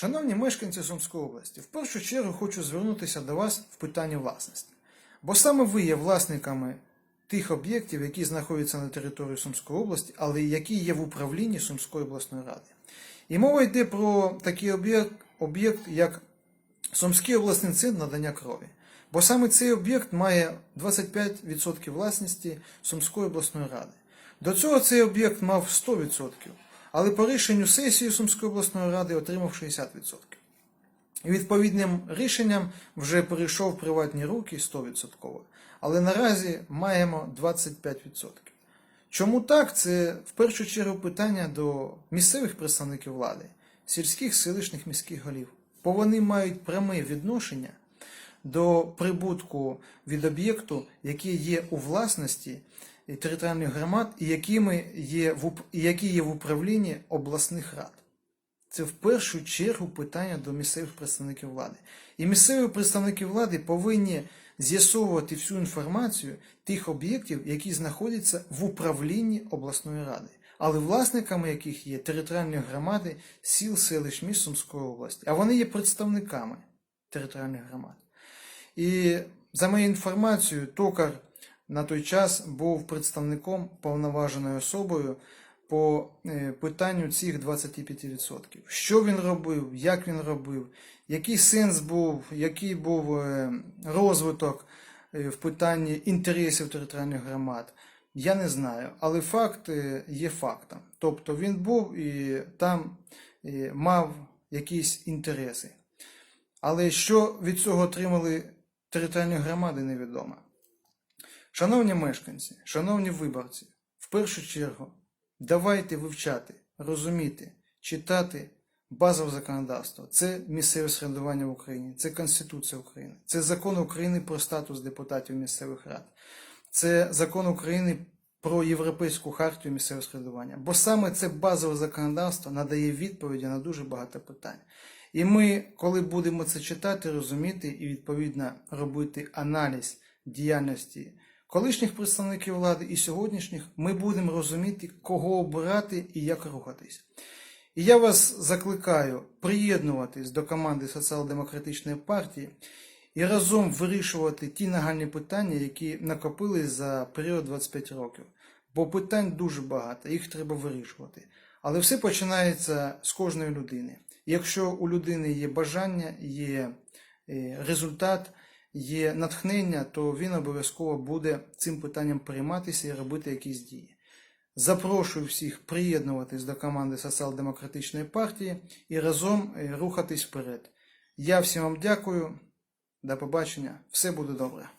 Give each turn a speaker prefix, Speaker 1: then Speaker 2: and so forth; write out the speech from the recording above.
Speaker 1: Шановні мешканці Сумської області, в першу чергу хочу звернутися до вас в питанні власності. Бо саме ви є власниками тих об'єктів, які знаходяться на території Сумської області, але які є в управлінні Сумської обласної ради. І мова йде про такий об'єкт, як Сумський обласний центр надання крові. Бо саме цей об'єкт має 25% власності Сумської обласної ради. До цього цей об'єкт мав 100%, але по рішенню сесії Сумської обласної ради отримав 60%. І відповідним рішенням вже перейшов в приватні руки 100%. Але наразі маємо 25%. Чому так? Це в першу чергу питання до місцевих представників влади, сільських, селищних міських голів. Бо вони мають пряме відношення до прибутку від об'єкту, який є у власності територіальних громад якими є в, які є в управлінні обласних рад. Це в першу чергу питання до місцевих представників влади. І місцеві представники влади повинні з'ясовувати всю інформацію тих об'єктів, які знаходяться в управлінні обласної ради, але власниками яких є територіальні громади сіл, селищ, міст Сумської області. А вони є представниками територіальних громад. І за моєю інформацією, Токар на той час був представником повноваженою особою по е, питанню цих 25%. Що він робив, як він робив, який сенс був, який був е, розвиток е, в питанні інтересів територіальних громад. Я не знаю, але факт є фактом. Тобто він був і там мав якісь інтереси. Але що від цього отримали територіальні громади, невідомо. Шановні мешканці, шановні виборці, в першу чергу давайте вивчати, розуміти, читати базове законодавство. Це місцеве середування в Україні, це Конституція України, це закон України про статус депутатів місцевих рад, це закон України про Європейську хартію місцевого середування. Бо саме це базове законодавство надає відповіді на дуже багато питань. І ми, коли будемо це читати, розуміти і відповідно робити аналіз діяльності колишніх представників влади і сьогоднішніх, ми будемо розуміти, кого обирати і як рухатись. І я вас закликаю приєднуватись до команди Соціал-демократичної партії і разом вирішувати ті нагальні питання, які накопились за період 25 років. Бо питань дуже багато, їх треба вирішувати. Але все починається з кожної людини. Якщо у людини є бажання, є е, результат, є натхнення, то він обов'язково буде цим питанням прийматися і робити якісь дії. Запрошую всіх приєднуватись до команди Соціал-демократичної партії і разом е, рухатись вперед. Я всім вам дякую. До побачення. Все буде добре.